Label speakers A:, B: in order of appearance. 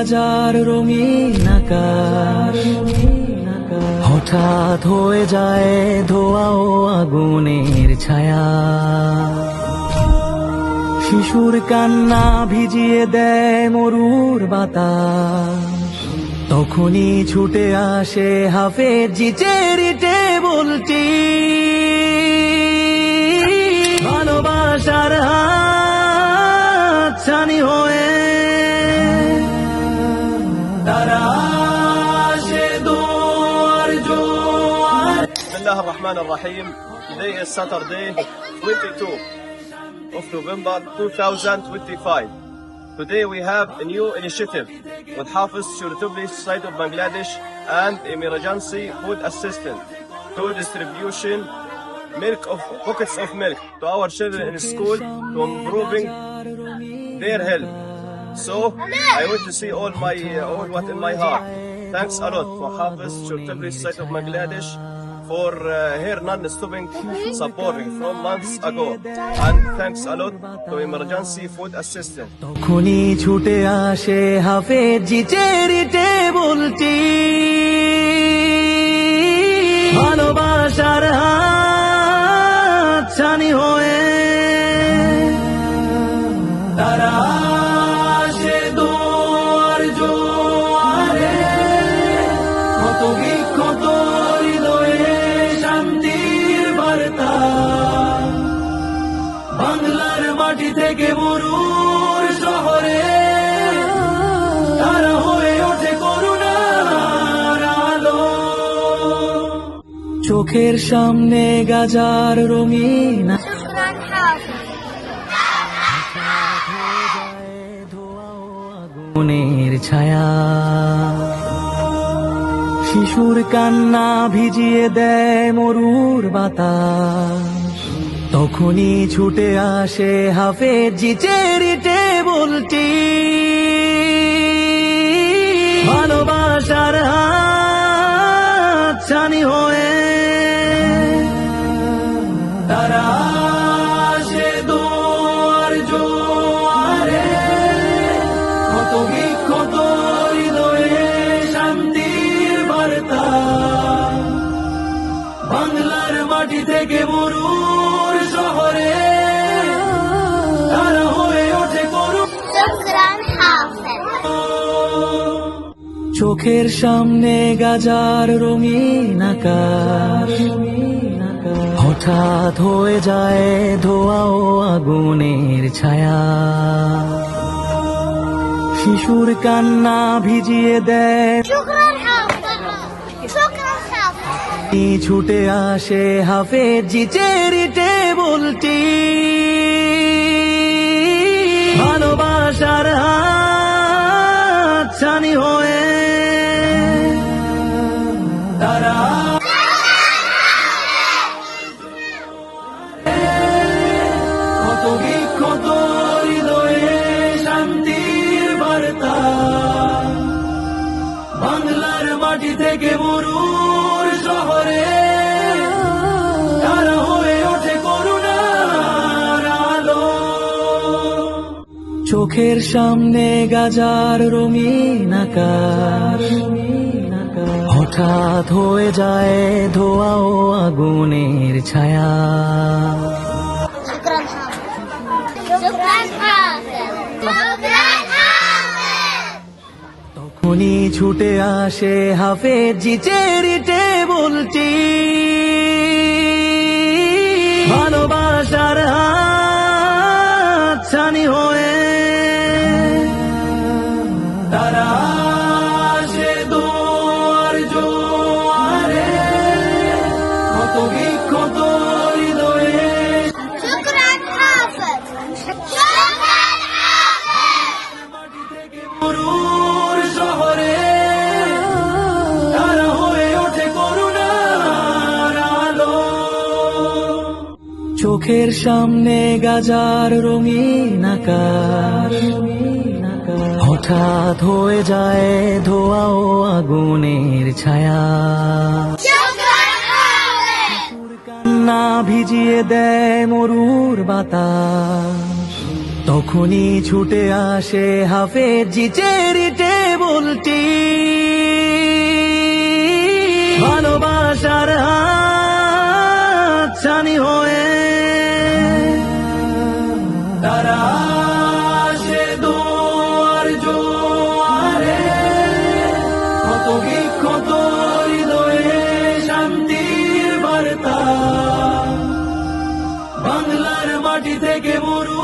A: গাজার রঙিন আকাশ। হঠাৎ হয়ে যায় ধোয়া ও আগুনের ছায়া। শিশুর কান্না ভিজিয়ে দেয় মরুর বাতাস। তখনই ছুটে আসে হাফের জিচেরি টেবলটি। بسم
B: الله الرحمن الرحيم Today is Saturday 22 of November 2025 Today we have a new initiative with Hafiz Charitable Society of Bangladesh and Emergency Food Assistance to distribution milk of pockets of milk to our children in school to improving their health. So I want to see all my all what in my heart. Thanks a lot for Hafiz Charitable Society of Bangladesh for uh, her non-stopping supporting from months ago. And thanks a lot to emergency food assistance.
A: তখনই ছুটে আসে হাফের জিচেরি টেবলটি ভালোবাসার মাটি থেকে মরুর শহরে, তারা হয়ে ওঠে করুণার আলো। চোখের সামনে গাজার রঙিন আগুনের ছায়া। শিশুর কান্না ভিজিয়ে দেয় মরুর বাতাস। তখনই ছুটে আসে হাফের জিচেরি টেবলটি। ভালোবাসার হাত ছানি হয়ে তারা দোয়ার কত হৃদয়ে শান্তির বাংলার মাটি থেকে মরুর চোখের সামনে গাজার রঙিন আকাশ। হঠাৎ হয়ে যায় ধোয়া ও আগুনের ছায়া। শিশুর কান্না ভিজিয়ে দেয়। ছুটে আসে হাফে জিচের টেবলটি ভালোবাসার থেকে মরুর শহরে, তারা হয়ে ওঠে করুণার আলো। চোখের সামনে গাজার রঙিন আকাশ, হঠাৎ হয়ে যায় ধোয়া ও আগুনের ছায়া। তখনই ছুটে আসে হাফেজ জি টেবলটি ভালোবাসার হাত চোখের সামনে গাজার রঙিন আকাশ। হঠাৎ হয়ে যায় ধোয়া ও আগুনের ছায়া। না ভিজিয়ে দেয় মরুর বাতাস। তখনই ছুটে আসে হাফের জিচের টেবলটি ভালোবাসার বিক্ষত হৃদয়ে শান্তির বার্তা। বাংলার মাটি থেকে মরু